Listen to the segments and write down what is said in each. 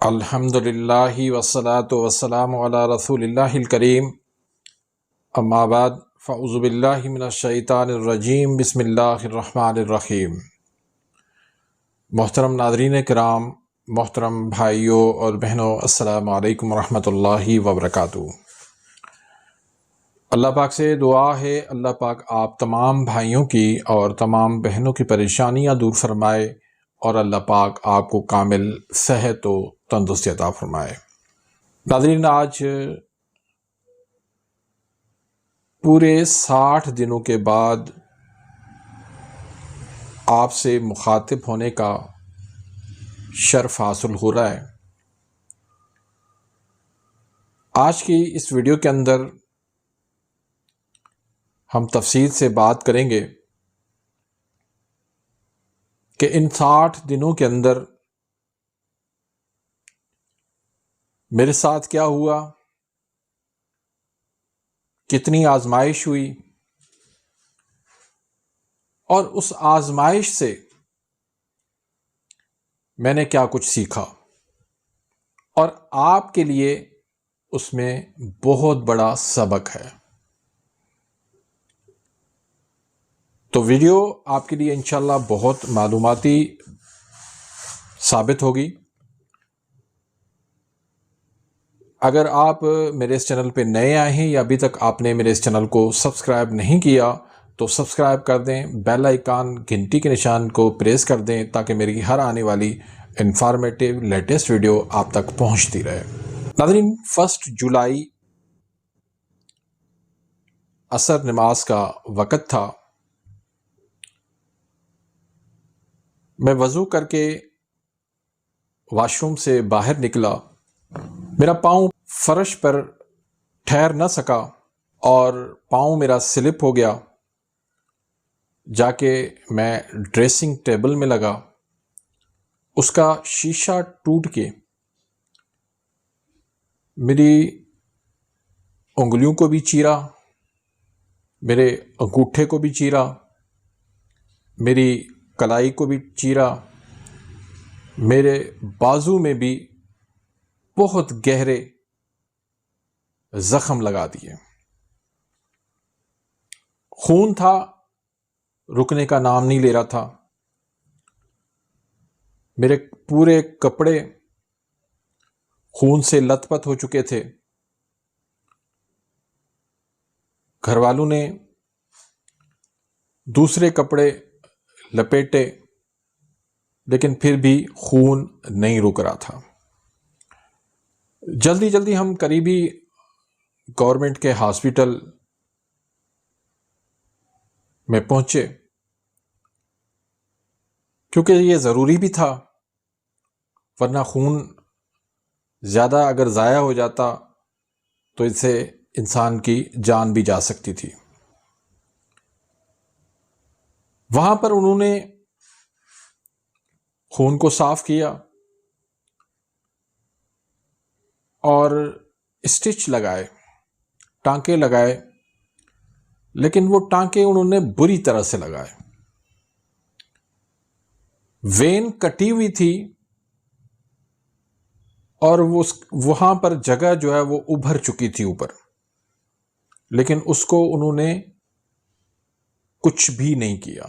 الحمد للہ وسلاۃ وسلام علی رسول اللہ الکریم. اما بعد فعوذ باللہ من الشیطان الرجیم، بسم اللہ الرحمن الرحیم. محترم ناظرین کرام، محترم بھائیوں اور بہنوں، السلام علیکم ورحمۃ اللہ وبرکاتہ. اللہ پاک سے دعا ہے، اللہ پاک آپ تمام بھائیوں کی اور تمام بہنوں کی پریشانیاں دور فرمائے اور اللہ پاک آپ کو کامل صحت و تندرستی عطا فرمائے۔ ناظرین، آج پورے ساٹھ دنوں کے بعد آپ سے مخاطب ہونے کا شرف حاصل ہو رہا ہے۔ آج کی اس ویڈیو کے اندر ہم تفصیل سے بات کریں گے کہ ان ساٹھ دنوں کے اندر میرے ساتھ کیا ہوا؟ کتنی آزمائش ہوئی؟ اور اس آزمائش سے میں نے کیا کچھ سیکھا؟ اور آپ کے لیے اس میں بہت بڑا سبق ہے۔ تو ویڈیو آپ کے لیے انشاءاللہ بہت معلوماتی ثابت ہوگی۔ اگر آپ میرے اس چینل پہ نئے آئے ہیں یا ابھی تک آپ نے میرے اس چینل کو سبسکرائب نہیں کیا، تو سبسکرائب کر دیں، بیل آئیکن، گھنٹی کے نشان کو پریس کر دیں تاکہ میری ہر آنے والی انفارمیٹیو لیٹسٹ ویڈیو آپ تک پہنچتی رہے۔ ناظرین فسٹ جولائی اثر نماز کا وقت تھا۔ میں وضو کر کے واش روم سے باہر نکلا۔ میرا پاؤں فرش پر ٹھہر نہ سکا اور پاؤں میرا سلپ ہو گیا۔ جا کے میں ڈریسنگ ٹیبل میں لگا۔ اس کا شیشہ ٹوٹ کے میری انگلیوں کو بھی چیرا، میرے انگوٹھے کو بھی چیرا، میری کلائی کو بھی چیرا، میرے بازو میں بھی بہت گہرے زخم لگا دیے۔ خون تھا، رکنے کا نام نہیں لے رہا تھا۔ میرے پورے کپڑے خون سے لت پت ہو چکے تھے۔ گھر والوں نے دوسرے کپڑے لپیٹے، لیکن پھر بھی خون نہیں رک رہا تھا۔ جلدی جلدی ہم قریبی گورنمنٹ کے ہاسپٹل میں پہنچے۔ کیونکہ یہ ضروری بھی تھا، ورنہ خون زیادہ اگر ضائع ہو جاتا تو اس سے انسان کی جان بھی جا سکتی تھی۔ وہاں پر انہوں نے خون کو صاف کیا۔ اور اسٹچ لگائے، ٹانکے لگائے، لیکن وہ ٹانکے انہوں نے بری طرح سے لگائے۔ وین کٹی ہوئی تھی اور وہ وہاں پر جگہ جو ہے وہ ابھر چکی تھی اوپر، لیکن اس کو انہوں نے کچھ بھی نہیں کیا۔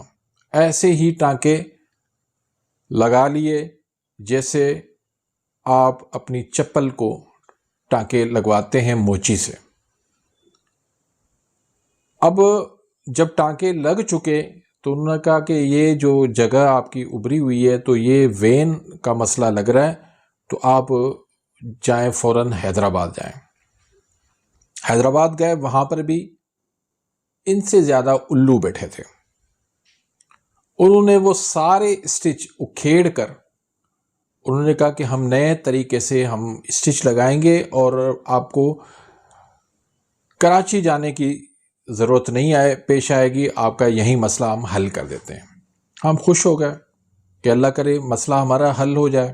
ایسے ہی ٹانکے لگا لیے، جیسے آپ اپنی چپل کو ٹانکے لگواتے ہیں موچی سے۔ اب جب ٹانکے لگ چکے تو انہوں نے کہا کہ یہ جو جگہ آپ کی ابری ہوئی ہے تو یہ وین کا مسئلہ لگ رہا ہے، تو آپ جائیں فوراً حیدرآباد جائیں۔ حیدرآباد گئے، وہاں پر بھی ان سے زیادہ الو بیٹھے تھے۔ انہوں نے وہ سارے اسٹچ اکھیڑ کر انہوں نے کہا کہ ہم نئے طریقے سے ہم اسٹچ لگائیں گے اور آپ کو کراچی جانے کی ضرورت نہیں آئے، پیش آئے گی۔ آپ کا یہی مسئلہ ہم حل کر دیتے ہیں۔ ہم خوش ہو گئے کہ اللہ کرے مسئلہ ہمارا حل ہو جائے۔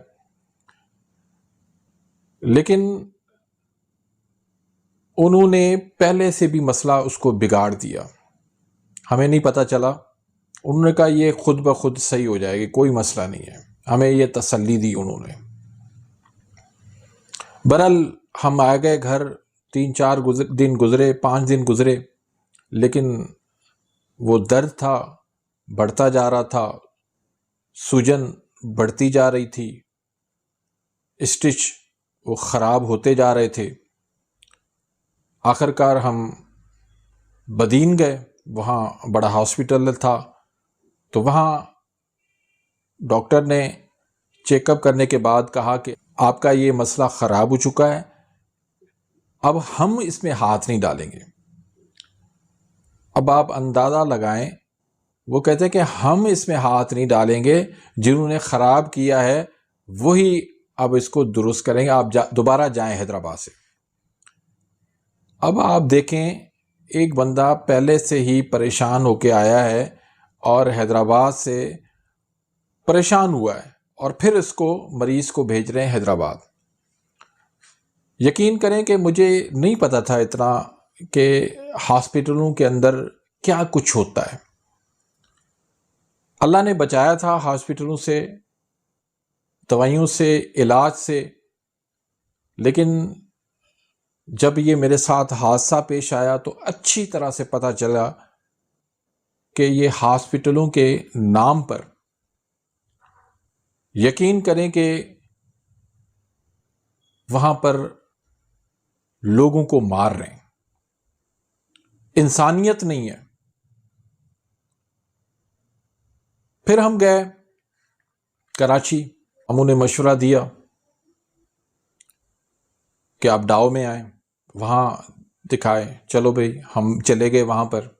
لیکن انہوں نے پہلے سے بھی مسئلہ اس کو بگاڑ دیا۔ ہمیں نہیں پتہ چلا۔ انہوں نے کہا یہ خود بخود صحیح ہو جائے گی، کوئی مسئلہ نہیں ہے۔ ہمیں یہ تسلی دی انہوں نے۔ برل ہم آ گئے گھر، تین چار دن گزرے، پانچ دن گزرے، لیکن وہ درد تھا، بڑھتا جا رہا تھا، سوجن بڑھتی جا رہی تھی، اسٹچ وہ خراب ہوتے جا رہے تھے۔ آخر کار ہم بدین گئے، وہاں بڑا ہاسپٹل تھا، تو وہاں ڈاکٹر نے چیک اپ کرنے کے بعد کہا کہ آپ کا یہ مسئلہ خراب ہو چکا ہے، اب ہم اس میں ہاتھ نہیں ڈالیں گے۔ اب آپ اندازہ لگائیں، وہ کہتے ہیں کہ ہم اس میں ہاتھ نہیں ڈالیں گے، جنہوں نے خراب کیا ہے، وہی اب اس کو درست کریں گے۔ آپ دوبارہ جائیں حیدرآباد سے۔ اب آپ دیکھیں، ایک بندہ پہلے سے ہی پریشان ہو کے آیا ہے اور حیدرآباد سے پریشان ہوا ہے اور پھر اس کو مریض کو بھیج رہے ہیں حیدرآباد۔ یقین کریں کہ مجھے نہیں پتا تھا اتنا کہ ہاسپٹلوں کے اندر کیا کچھ ہوتا ہے۔ اللہ نے بچایا تھا ہاسپٹلوں سے، دوائیوں سے، علاج سے، لیکن جب یہ میرے ساتھ حادثہ پیش آیا تو اچھی طرح سے پتہ چلا کہ یہ ہاسپٹلوں کے نام پر یقین کریں کہ وہاں پر لوگوں کو مار رہے ہیں۔ انسانیت نہیں ہے۔ پھر ہم گئے کراچی، ہم انہیں مشورہ دیا کہ آپ ڈاؤ میں آئیں، وہاں دکھائے، چلو بھائی، ہم چلے گئے وہاں پر۔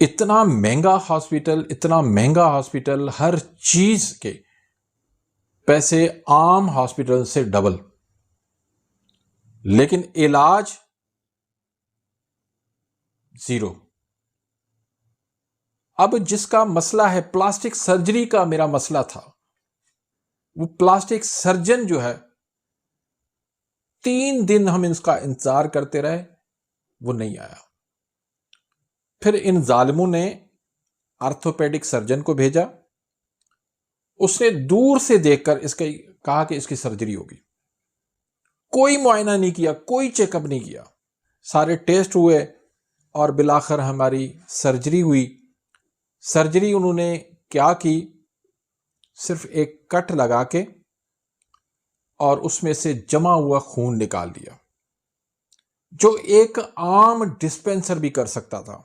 اتنا مہنگا ہاسپٹل، اتنا مہنگا ہاسپٹل، ہر چیز کے پیسے عام ہاسپٹل سے ڈبل۔ لیکن علاج زیرو۔ اب جس کا مسئلہ ہے، پلاسٹک سرجری کا میرا مسئلہ تھا۔ وہ پلاسٹک سرجن جو ہے، تین دن ہم اس کا انتظار کرتے رہے، وہ نہیں آیا۔ پھر ان ظالموں نے آرتھوپیڈک سرجن کو بھیجا۔ اس نے دور سے دیکھ کر اس کے کہا کہ اس کی سرجری ہوگی۔ کوئی معائنہ نہیں کیا، کوئی چیک اپ نہیں کیا۔ سارے ٹیسٹ ہوئے اور بلاخر ہماری سرجری ہوئی۔ سرجری انہوں نے کیا کی؟ صرف ایک کٹ لگا کے اور اس میں سے جمع ہوا خون نکال دیا، جو ایک عام ڈسپینسر بھی کر سکتا تھا۔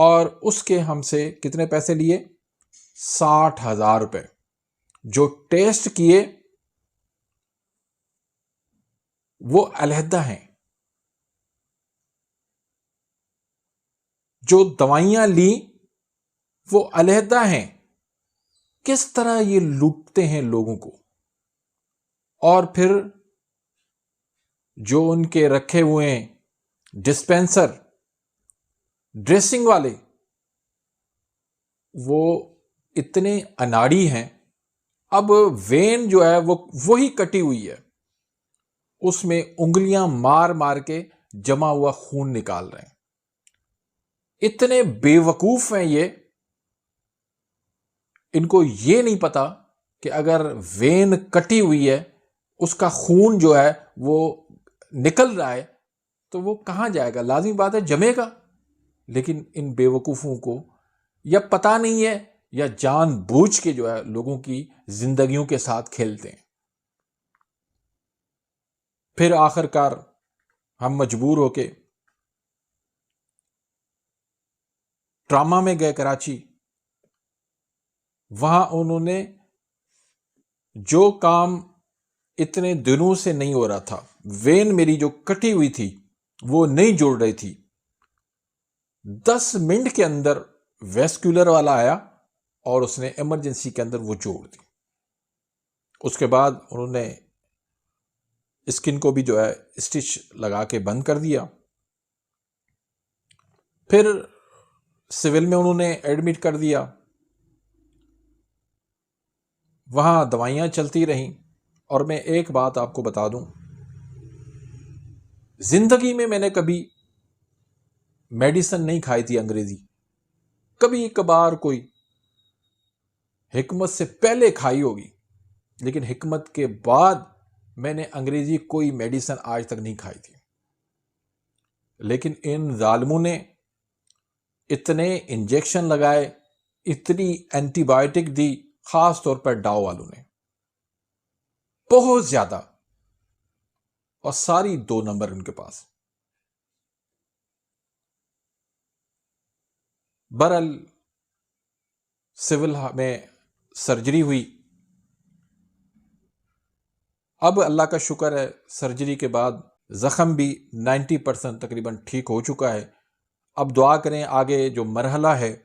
اور اس کے ہم سے کتنے پیسے لیے؟ ساٹھ ہزار روپے۔ جو ٹیسٹ کیے، وہ علیحدہ ہیں۔ جو دوائیاں لی وہ علیحدہ ہیں۔ کس طرح یہ لوٹتے ہیں لوگوں کو؟ اور پھر جو ان کے رکھے ہوئے ڈسپینسر۔ ڈریسنگ والے وہ اتنے اناڑی ہیں، اب وین جو ہے وہ، وہی کٹی ہوئی ہے۔ اس میں انگلیاں مار مار کے جمع ہوا خون نکال رہے ہیں۔ اتنے بے وقوف ہیں یہ۔ ان کو یہ نہیں پتا کہ اگر وین کٹی ہوئی ہے، اس کا خون جو ہے وہ نکل رہا ہے تو وہ کہاں جائے گا؟ لازمی بات ہے، جمے گا۔ لیکن ان بے وقوفوں کو یا پتا نہیں ہے یا جان بوجھ کے جو ہے لوگوں کی زندگیوں کے ساتھ کھیلتے ہیں۔ پھر آخر کار ہم مجبور ہو کے ٹراما میں گئے کراچی۔ وہاں انہوں نے جو کام اتنے دنوں سے نہیں ہو رہا تھا، وین میری جو کٹی ہوئی تھی وہ نہیں جوڑ رہی تھی۔ دس منٹ کے اندر ویسکولر والا آیا اور اس نے ایمرجنسی کے اندر وہ جوڑ دی۔ اس کے بعد انہوں نے اسکن کو بھی جو ہے اسٹچ لگا کے بند کر دیا۔ پھر سول میں انہوں نے ایڈمٹ کر دیا۔ وہاں دوائیاں چلتی رہیں۔ اور میں ایک بات آپ کو بتا دوں۔ زندگی میں میں نے کبھی میڈیسن نہیں کھائی تھی انگریزی۔ کبھی کبھار کوئی حکمت سے پہلے کھائی ہوگی، لیکن حکمت کے بعد میں نے انگریزی کوئی میڈیسن آج تک نہیں کھائی تھی۔ لیکن ان ظالموں نے اتنے انجیکشن لگائے، اتنی اینٹی بایوٹک دی، خاص طور پر ڈاؤ والوں نے۔ بہت زیادہ، اور ساری دو نمبر ان کے پاس۔ برل سول میں سرجری ہوئی۔ اب اللہ کا شکر ہے، سرجری کے بعد زخم بھی نائنٹی پرسنٹ تقریباً ٹھیک ہو چکا ہے۔ اب دعا کریں آگے جو مرحلہ ہے،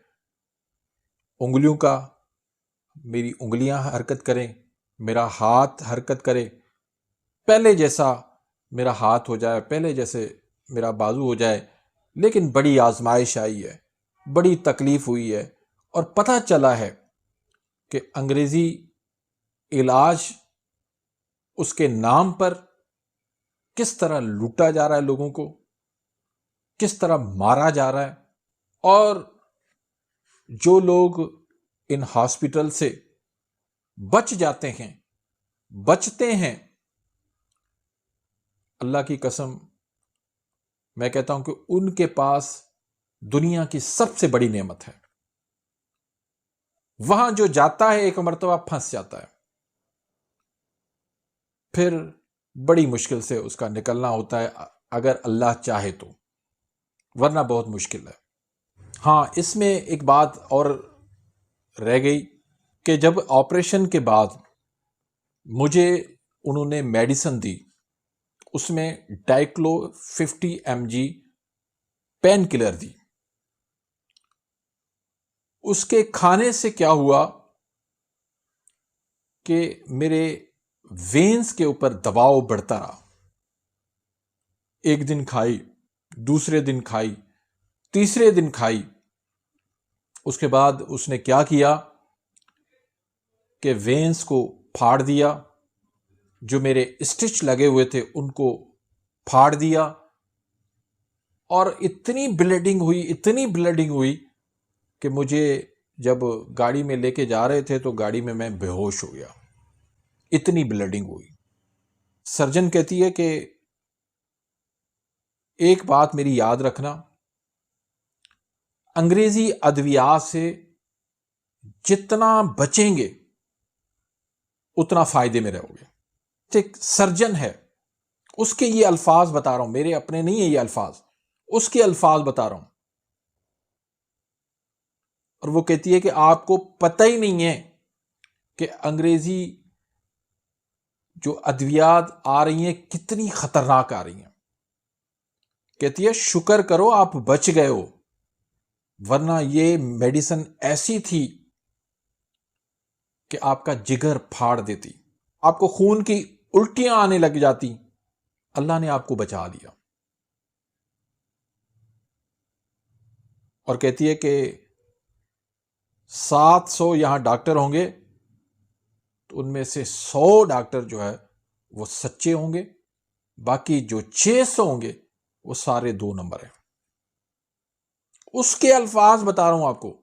انگلیوں کا۔ میری انگلیاں حرکت کریں، میرا ہاتھ حرکت کرے۔ پہلے جیسا میرا ہاتھ ہو جائے، پہلے جیسے میرا بازو ہو جائے، لیکن بڑی آزمائش آئی ہے۔ بڑی تکلیف ہوئی ہے اور پتہ چلا ہے کہ انگریزی علاج اس کے نام پر کس طرح لوٹا جا رہا ہے لوگوں کو، کس طرح مارا جا رہا ہے اور جو لوگ ان ہاسپٹل سے بچ جاتے ہیں، بچتے ہیں۔ اللہ کی قسم، میں کہتا ہوں کہ ان کے پاس دنیا کی سب سے بڑی نعمت ہے۔ وہاں جو جاتا ہے، ایک مرتبہ پھنس جاتا ہے۔ پھر بڑی مشکل سے اس کا نکلنا ہوتا ہے، اگر اللہ چاہے تو۔ ورنہ بہت مشکل ہے۔ ہاں اس میں ایک بات اور رہ گئی کہ جب آپریشن کے بعد مجھے انہوں نے میڈیسن دی، اس میں Diclo fifty M G painkiller دی۔ اس کے کھانے سے کیا ہوا کہ میرے وینس کے اوپر دباؤ بڑھتا رہا۔ ایک دن کھائی، دوسرے دن کھائی، تیسرے دن کھائی۔ اس کے بعد اس نے کیا کیا کہ وینس کو پھاڑ دیا۔ جو میرے اسٹچ لگے ہوئے تھے، ان کو پھاڑ دیا۔ اور اتنی بلیڈنگ ہوئی، اتنی بلیڈنگ ہوئی کہ مجھے جب گاڑی میں لے کے جا رہے تھے تو گاڑی میں میں بے ہوش ہو گیا۔ اتنی بلڈنگ ہوئی۔ سرجن کہتی ہے کہ ایک بات میری یاد رکھنا، انگریزی ادویات سے جتنا بچیں گے، اتنا فائدے میں رہو گے۔ ایک سرجن ہے۔ اس کے یہ الفاظ بتا رہا ہوں۔ میرے اپنے نہیں ہیں یہ الفاظ۔ اس کے الفاظ بتا رہا ہوں۔ اور وہ کہتی ہے کہ آپ کو پتہ ہی نہیں ہے کہ انگریزی جو ادویات آ رہی ہیں کتنی خطرناک آ رہی ہیں۔ کہتی ہے، شکر کرو، آپ بچ گئے ہو، ورنہ یہ میڈیسن ایسی تھی کہ آپ کا جگر پھاڑ دیتی، آپ کو خون کی الٹیاں آنے لگ جاتی، اللہ نے آپ کو بچا دیا اور کہتی ہے کہ سات سو یہاں ڈاکٹر ہوں گے۔ تو ان میں سے سو ڈاکٹر جو ہے وہ سچے ہوں گے۔ باقی جو چھ سو ہوں گے وہ سارے دو نمبر ہیں۔ اس کے الفاظ بتا رہا ہوں آپ کو۔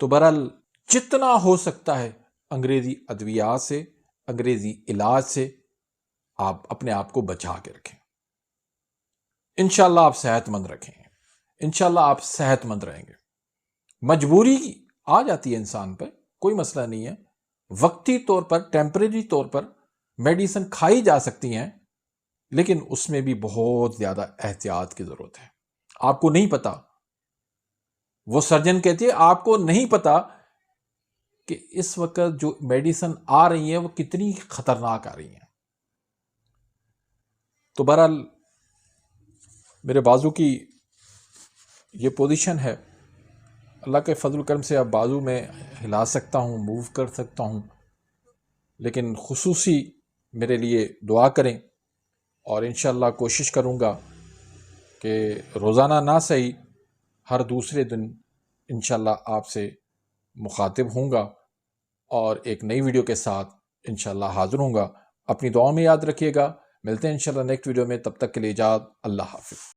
تو برحال جتنا ہو سکتا ہے انگریزی ادویات سے، انگریزی علاج سے آپ اپنے آپ کو بچا کے رکھیں۔ انشاءاللہ آپ صحت مند رکھیں۔ انشاءاللہ آپ صحت مند رہیں گے۔ مجبوری آ جاتی ہے انسان پہ، کوئی مسئلہ نہیں ہے۔ وقتی طور پر ٹیمپریری طور پر میڈیسن کھائی جا سکتی ہیں، لیکن اس میں بھی بہت زیادہ احتیاط کی ضرورت ہے۔ آپ کو نہیں پتا۔ وہ سرجن کہتی ہے، آپ کو نہیں پتا کہ اس وقت جو میڈیسن آ رہی ہیں، وہ کتنی خطرناک آ رہی ہیں۔ تو بہرحال میرے بازو کی یہ پوزیشن ہے۔ اللہ کے فضل کرم سے اب بازو میں ہلا سکتا ہوں موو کر سکتا ہوں۔ لیکن خصوصی میرے لیے دعا کریں اور انشاءاللہ کوشش کروں گا کہ روزانہ نہ صحیح، ہر دوسرے دن انشاءاللہ آپ سے مخاطب ہوں گا اور ایک نئی ویڈیو کے ساتھ انشاءاللہ حاضر ہوں گا۔ اپنی دعاؤں میں یاد رکھیے گا۔ ملتے ہیں انشاءاللہ نیکسٹ ویڈیو میں۔ تب تک کے لیے جاد اللہ حافظ۔